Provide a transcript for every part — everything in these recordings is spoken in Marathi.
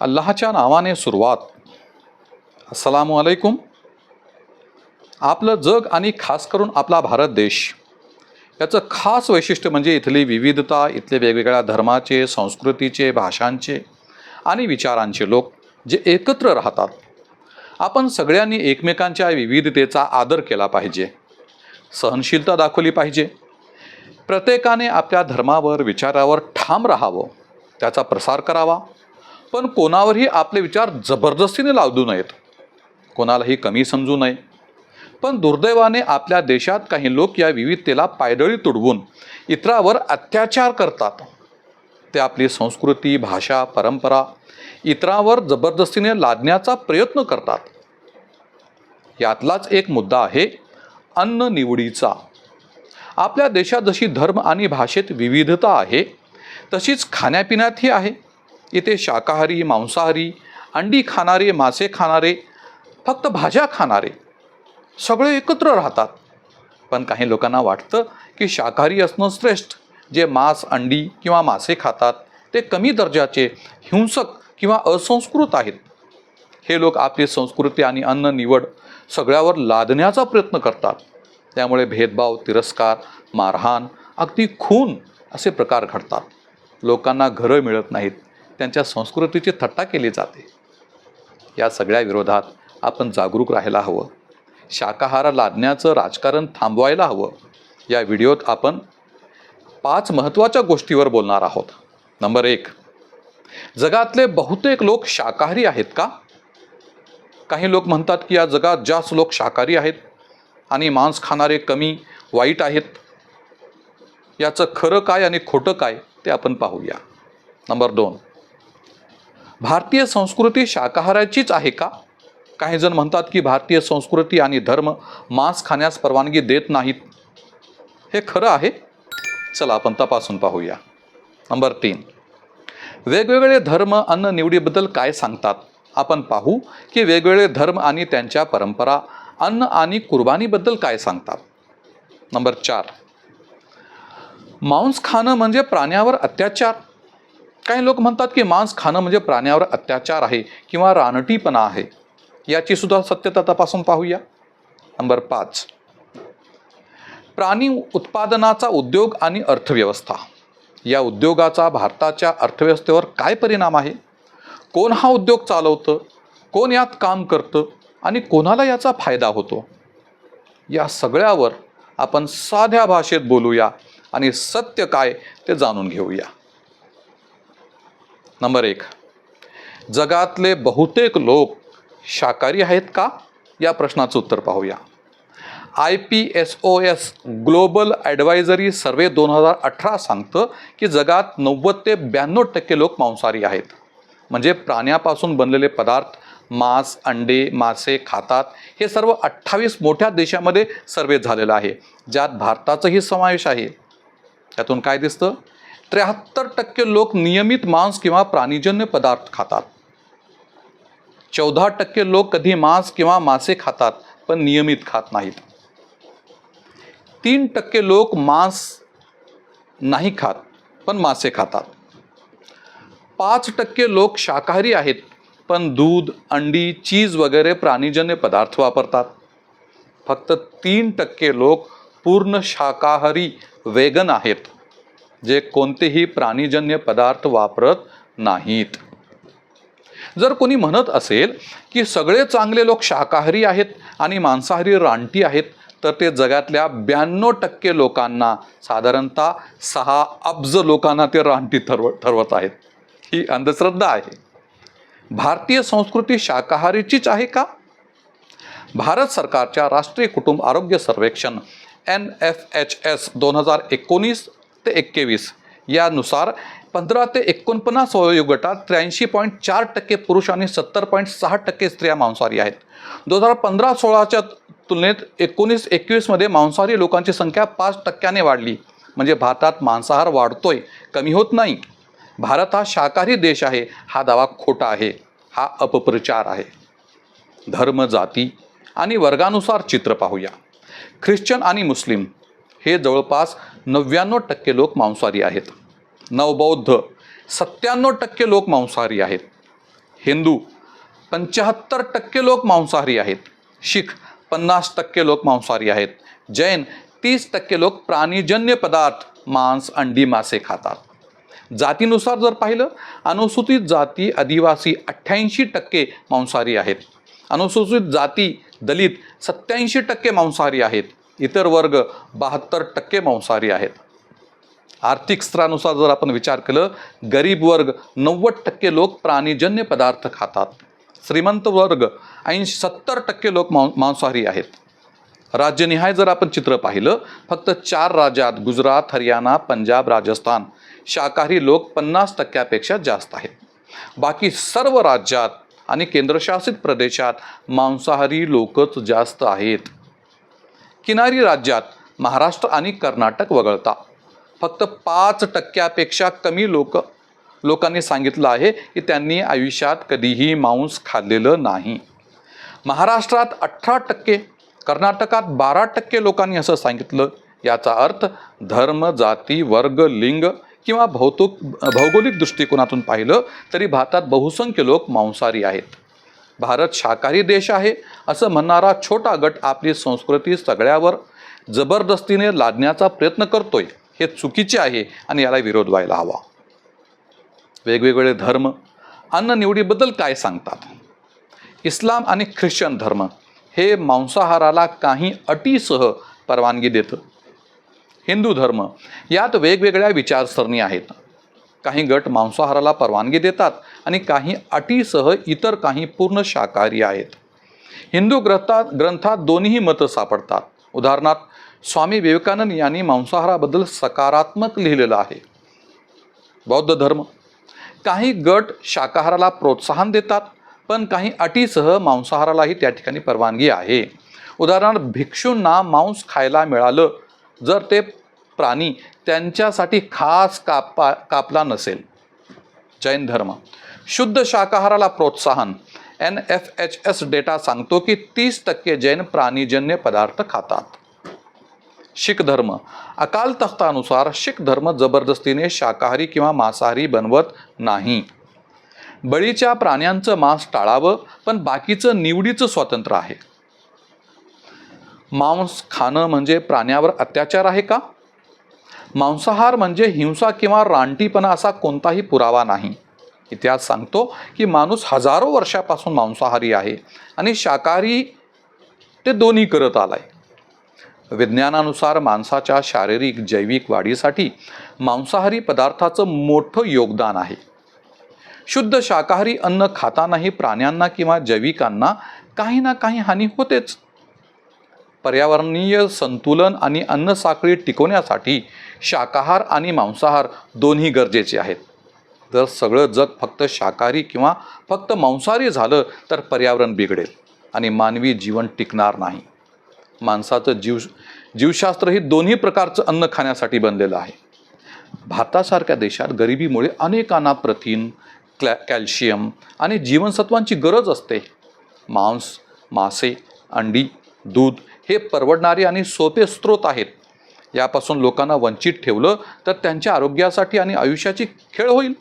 अल्लाहच्या नावाने सुरुवात. अस्सलामु अलैकुम. आपलं जग आणि खास करून आपला भारत देश याचं खास वैशिष्ट्य म्हणजे इथली विविधता इथले वेगवेगळ्या धर्माचे संस्कृतीचे भाषांचे आणि विचारांचे लोक जे एकत्र राहतात. आपण सगळ्यांनी एकमेकांच्या विविधतेचा आदर केला पाहिजे. सहनशीलता दाखवली पाहिजे. प्रत्येकाने आपल्या धर्मावर विचारावर ठाम राहावं. त्याचा प्रसार करावा. पण कोणावरही आपले विचार जबरदस्तीने लावू नयेत. कोणालाही कमी समजू नये. पण दुर्दैवाने आपल्या देशात काही लोक या विविधतेला पायदळी तुडवून इतरावर अत्याचार करतात. ते आपली संस्कृती भाषा परंपरा इतरांवर जबरदस्तीने लादण्याचा प्रयत्न करतात. यातलाच एक मुद्दा आहे अन्न निवडीचा. आपल्या देशात जशी धर्म आणि भाषेत विविधता आहे तशीच खाण्यापिण्यातही आहे. इथे शाकाहारी मांसाहारी अंडी खाणारे मासे खाणारे फक्त भाज्या खाणारे सगळे एकत्र राहतात. पण काही लोकांना वाटतं की शाकाहारी असणं श्रेष्ठ. जे मांस अंडी किंवा मासे खातात ते कमी दर्जाचे हिंसक किंवा असंस्कृत आहेत. हे लोक आपली संस्कृती आणि अन्न निवड सगळ्यावर लादण्याचा प्रयत्न करतात. त्यामुळे भेदभाव तिरस्कार मारहाण अगदी खून असे प्रकार घडतात. लोकांना घरं मिळत नाहीत. त्यांच्या संस्कृतीची थट्टा केली जाते. या सगळ्या विरोधात आपण जागरूक राहायला हवं. शाकाहार लादण्याचं राजकारण थांबवायला हवं. या व्हिडिओत आपण पाच महत्त्वाच्या गोष्टीवर बोलणार आहोत. नंबर एक जगातले बहुतेक लोक शाकाहारी आहेत का? काही लोक म्हणतात की या जगात जास्त लोक शाकाहारी आहेत आणि मांस खाणारे कमी वाईट आहेत. याचं खरं काय आणि खोटं काय ते आपण पाहूया. नंबर दोन भारतीय संस्कृती शाकाहाराचीच आहे का? काही जण म्हणतात की भारतीय संस्कृती आणि धर्म मांस खाण्यास परवानगी देत नाहीत. हे खरं आहे? चला आपण तपासून पाहूया. नंबर तीन. वेगवेगळे धर्म अन्न निवडीबद्दल काय सांगतात? आपण पाहू की वेगवेगळे धर्म आणि त्यांच्या परंपरा अन्न आणि कुर्बानीबद्दल काय सांगतात? नंबर चार. मांस खाणं म्हणजे प्राण्यावर अत्याचार? काही लोक म्हणतात की मांस खाणं म्हणजे प्राण्यावर अत्याचार आहे किंवा रानटीपणा आहे. याची सुद्धा सत्यता तपासून पाहूया. नंबर पाच. प्राणी उत्पादनाचा उद्योग आणि अर्थव्यवस्था. या उद्योगाचा भारताच्या अर्थव्यवस्थेवर काय परिणाम आहे? कोण हा उद्योग चालवतं? कोण यात काम करतं? आणि कोणाला याचा फायदा होतो? या सगळ्यावर आपण साध्या भाषेत बोलूया आणि सत्य काय ते जाणून घेऊया. नंबर एक. जगातले बहुतेक लोक शाकाहारी आहेत का? या प्रश्नाचं उत्तर पाहूया. I P S O S global advisory survey दोन हजार अठरा सांगतं की जगात नव्वद ते ब्याण्णव टक्के लोक मांसाहारी आहेत. म्हणजे प्राण्यापासून बनलेले पदार्थ मांस अंडे मासे खातात. हे सर्व अठ्ठावीस मोठ्या देशामध्ये सर्वे झालेलं आहे. ज्यात भारताचाही समावेश आहे. त्यातून काय दिसतं? त्र्याहत्तर टक्के लोक नियमित मांस किंवा प्राणीजन्य पदार्थ खातात. चौदा टक्के लोक कधी मांस किंवा मासे पण नियमित खात नाहीत. तीन टक्के लोक मांस नाही खात मासे खातात. पाच टक्के लोक शाकाहारी दूध, अंडी, चीज़ वगैरे प्राणीजन्य पदार्थ वापरतात. फक्त तीन टक्के लोक पूर्ण शाकाहारी वेगन आहेत. जे कोणतेही प्राणीजन्य पदार्थ वापरत नाहीत. जर कोणी म्हणत असेल की सगळे चांगले लोक शाकाहारी आहेत आणि मांसाहारी रानटी आहेत तर ते जगातल्या ब्याण्णव टक्के लोकांना साधारणतः सहा अब्ज लोकांना ते रानटी ठरव ठरवत आहेत. ही अंधश्रद्धा आहे. भारतीय संस्कृती शाकाहारीचीच आहे का? भारत सरकारच्या राष्ट्रीय कुटुंब आरोग्य सर्वेक्षण एन एफ एच एस दोन हजार एकोणीस ते एक्केवीस यानुसार पंधरा ते एकोणपन्नास वयोगटात त्र्याऐंशी पॉईंट चार टक्के पुरुष आणि सत्तर पॉईंट सहा टक्के स्त्रिया मांसाहारी आहेत. दोन हजार पंधरा सोळाच्या तुलनेत एकोणीस एकवीसमध्ये मांसाहारी लोकांची संख्या पाच टक्क्याने वाढली. म्हणजे भारतात मांसाहार वाढतोय कमी होत नाही. भारत हा शाकाहारी देश आहे हा दावा खोटा आहे हा अपप्रचार आहे. धर्म जाती आणि वर्गानुसार चित्र पाहूया. ख्रिश्चन आणि मुस्लिम हे जवळपास नव्याण्णव टक्के लोक मांसाहारी आहेत. नवबौद्ध सत्त्याण्णव टक्के लोक मांसाहारी आहेत. हिंदू पंच्याहत्तर टक्के लोक मांसाहारी आहेत. शीख पन्नास टक्के लोक मांसाहारी आहेत. जैन तीस टक्के लोक प्राणीजन्य पदार्थ मांस अंडी मासे खातात. जातीनुसार जर पाहिलं अनुसूचित जाती आदिवासी अठ्ठ्याऐंशी टक्के मांसाहारी आहेत. अनुसूचित जाती दलित सत्याऐंशी टक्के मांसाहारी आहेत. इतर वर्ग बहात्तर टक्के मांसाहारी आहेत. आर्थिक स्तरानुसार जर आपण विचार केलं गरीब वर्ग नव्वद टक्के लोक प्राणीजन्य पदार्थ खातात. श्रीमंत वर्ग ऐंशी सत्तर टक्के लोक मां मांसाहारी आहेत. राज्यनिहाय जर आपण चित्र पाहिलं फक्त चार राज्यात गुजरात हरियाणा पंजाब राजस्थान शाकाहारी लोक पन्नास टक्क्यापेक्षा जास्त आहेत. बाकी सर्व राज्यात आणि केंद्रशासित प्रदेशात मांसाहारी लोकच जास्त आहेत. किनारी राज्यात महाराष्ट्र आणि कर्नाटक वगळता. फक्त पाच टक्क्यापेक्षा कमी लोक लोकांनी सांगितलं आहे की त्यांनी आयुष्यात कधीही मांस खाल्लेलं नाही. महाराष्ट्रात अठरा टक्के कर्नाटकात बारा टक्के लोकांनी असं सांगितलं. याचा अर्थ धर्म जाती वर्ग लिंग किंवा भौतुक भौगोलिक दृष्टिकोनातून पाहिलं तरी भारतात बहुसंख्य लोक मांसाहारी आहेत. भारत शाकाहारी देश आहे असं म्हणणारा छोटा गट आपली संस्कृती सगळ्यावर जबरदस्तीने लादण्याचा प्रयत्न करतोय हे चुकीचे आहे आणि याला विरोध व्हायला हवा. वेगवेगळे धर्म अन्न निवडीबद्दल काय सांगतात? इस्लाम आणि ख्रिश्चन धर्म हे मांसाहाराला काही अटीसह परवानगी देतं. हिंदू धर्म यात वेगवेगळ्या विचारसरणी आहेत. काही गट मांसाहाराला परवानगी देतात आणि काही अटीसह इतर काही पूर्ण शाकाहारी आहेत. हिंदू ग्रंथात ग्रंथात दोन्ही मतं सापडतात. उदाहरणार्थ स्वामी विवेकानंद यांनी मांसाहाराबद्दल सकारात्मक लिहिलेलं आहे. बौद्ध धर्म. काही गट शाकाहाराला प्रोत्साहन देतात पण काही अटीसह मांसाहारालाही त्या ठिकाणी परवानगी आहे. उदाहरणार्थ भिक्षूंना मांस खायला मिळालं जर ते प्राणी त्यांच्यासाठी खास कापा कापला नसेल. जैन धर्म. शुद्ध शाकाहाराला प्रोत्साहन. N F H S data सांगतो की तीस टक्के जैन प्राणीजन्य पदार्थ खातात. शीख धर्म. अकाल तख्तानुसार शीख धर्म जबरदस्तीने शाकाहारी किंवा मांसाहारी बनवत नाही. बळीच्या प्राण्यांचं मांस टाळावं पण बाकीचं निवडीचं स्वातंत्र्य आहे. मांस खाणं म्हणजे प्राण्यावर अत्याचार आहे का? मांसाहार म्हणजे हिंसा किंवा रानटीपणा असा कोणताही पुरावा नाही. इतिहास सांगतो की माणूस हजारो वर्षापासून मांसाहारी आहे आणि शाकाहारी ते दोन्ही करत आलाय. विज्ञानानुसार माणसाच्या शारीरिक जैविक वाढीसाठी मांसाहारी पदार्थाचं मोठं योगदान आहे. शुद्ध शाकाहारी अन्न खातानाही प्राण्यांना किंवा जैविकांना काही ना काही हानी होतेच. पर्यावरणीय संतुलन आणि अन्न साखळी टिकवण्यासाठी शाकाहार आणि मांसाहार दोन्ही गरजेचे आहेत. जर सगळं जग फक्त शाकाहारी किंवा फक्त मांसाहारी झालं तर पर्यावरण बिघडेल आणि मानवी जीवन टिकणार नाही. माणसाचं जीव जीवशास्त्र हे दोन्ही प्रकारचं अन्न खाण्यासाठी बनलेलं आहे. भारतासारख्या देशात गरिबीमुळे अनेकांना प्रथिन क्लॅ कॅल्शियम आणि जीवनसत्वांची गरज असते. मांस मासे अंडी दूध हे परवडणारे आणि सोपे स्रोत आहेत. यापासून लोकांना वंचित ठेवलं तर त्यांच्या आरोग्यासाठी आणि आयुष्याची खेळ होईल.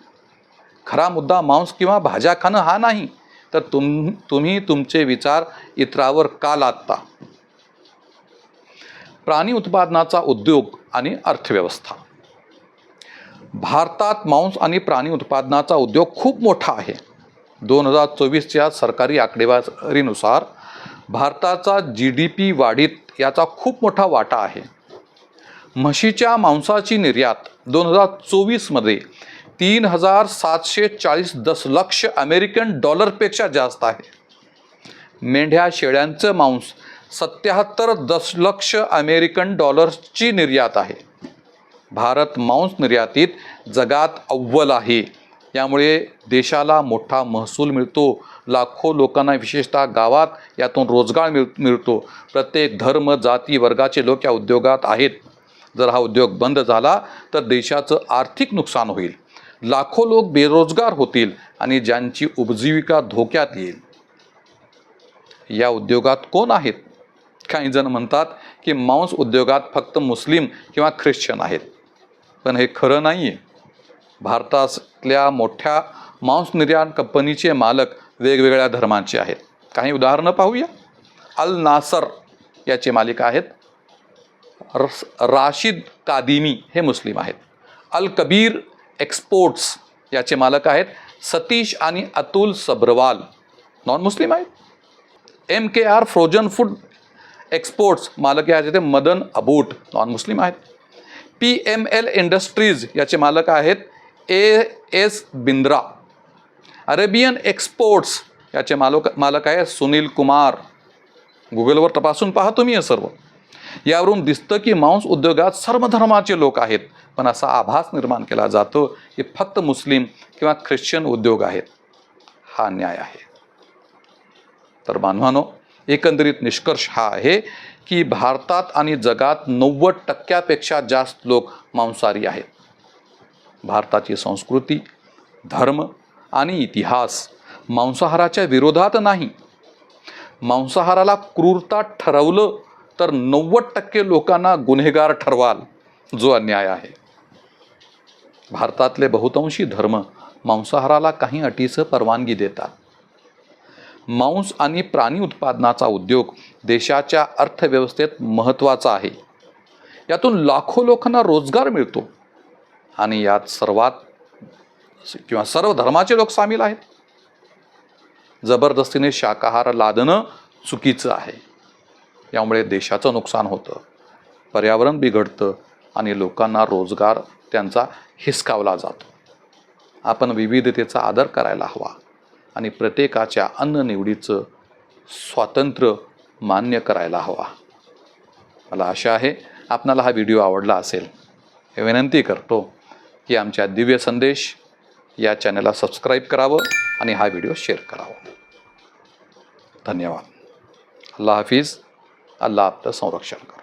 खरा मुद्दा मांस किंवा भाज्या खाणं हा नाही. तर तुम तुम्ही तुमचे विचार इतरावर का लादता? प्राणी उत्पादनाचा उद्योग आणि अर्थव्यवस्था. भारतात मांस आणि प्राणी उत्पादनाचा उद्योग खूप मोठा आहे. दोन हजार चोवीसच्या सरकारी आकडेवारीनुसार भारताचा जी डी पी वाढीत याचा खूप मोठा वाटा आहे. म्हशीच्या मांसाची निर्यात दोन हजार चोवीसमध्ये तीन हजार सातशे चाळीस दशलक्ष अमेरिकन डॉलरपेक्षा जास्त आहे. मेंढ्या शेळ्यांचं मांस सत्याहत्तर दशलक्ष अमेरिकन डॉलर्सची निर्यात आहे. भारत मांस निर्यातीत जगात अव्वल आहे. यामुळे देशाला मोठा महसूल मिळतो. लाखो लोकांना विशेषतः गावात यातून रोजगार मिळ मिळतो. प्रत्येक धर्म जाती वर्गाचे लोक या उद्योगात आहेत. जर हा उद्योग बंद झाला तर देशाचं आर्थिक नुकसान होईल. लाखो लोक बेरोजगार होतील आणि ज्यांची उपजीविका धोक्यात येईल. या उद्योगात कोण आहेत? काही जण म्हणतात की मांस उद्योगात फक्त मुस्लिम किंवा ख्रिश्चन आहेत. पण हे खरं नाही आहे भारतातल्या मोठ्या मांस निर्यात कंपनीचे मालक वेगवेगळ्या धर्मांचे आहेत. काही उदाहरणं पाहूया. अल नासर याचे मालिक आहेत. रस राशिद कादिमी हे मुस्लिम आहेत. अल कबीर एक्सपोर्ट्स याचे मालक आहेत. सतीश आणि अतुल सब्रवाल नॉन मुस्लिम आहेत. M K R frozen food exports मालक याचे ते मदन अबूट नॉन मुस्लिम आहेत. पी एम एल इंडस्ट्रीज याचे मालक आहेत. A S Bindra. Arabian exports याचे मालक मालक आहे सुनील कुमार. गुगलवर तपासून पहा तुम्ही हे सर्व. यावरून दिसतं की मांस उद्योगात सर्व धर्माचे लोक आहेत पण असा आभास निर्माण केला जातो की फक्त मुस्लिम किंवा ख्रिश्चन उद्योग आहेत. हा न्याय आहे. तर मानवानो एकंदरीत निष्कर्ष हा आहे की भारतात आणि जगात नव्वद टक्क्यापेक्षा जास्त लोक मांसाहारी आहेत. भारताची संस्कृती धर्म आणि इतिहास मांसाहाराच्या विरोधात नाही. मांसाहाराला क्रूरता ठरवलं तर नव्वद टक्के लोकांना गुन्हेगार ठरवाल जो अन्याय आहे. भारतातले बहुतांशी धर्म मांसाहाराला काही अटीचं परवानगी देतात. मांस आणि प्राणी उत्पादनाचा उद्योग देशाच्या अर्थव्यवस्थेत महत्त्वाचा आहे. यातून लाखो लोकांना रोजगार मिळतो आणि यात सर्वात किंवा सर्व धर्माचे लोक सामील आहेत. जबरदस्तीने शाकाहार लादणं चुकीचं आहे. यामुळे देशाचं नुकसान होतं. पर्यावरण बिघडतं आणि लोकांना रोजगार त्यांचा हिसकावला जातो. आपण विविधतेचा आदर करायला हवा आणि प्रत्येकाच्या अन्न निवडीचं स्वातंत्र्य मान्य करायला हवा. मला आशा आहे आपणाला हा व्हिडिओ आवडला असेल. हे विनंती करतो की आमच्या दिव्य संदेश या चॅनलला सबस्क्राईब करावं आणि हा व्हिडिओ शेअर करावा. धन्यवाद. अल्लाह हाफिज. अल्लाह आपलं संरक्षण करो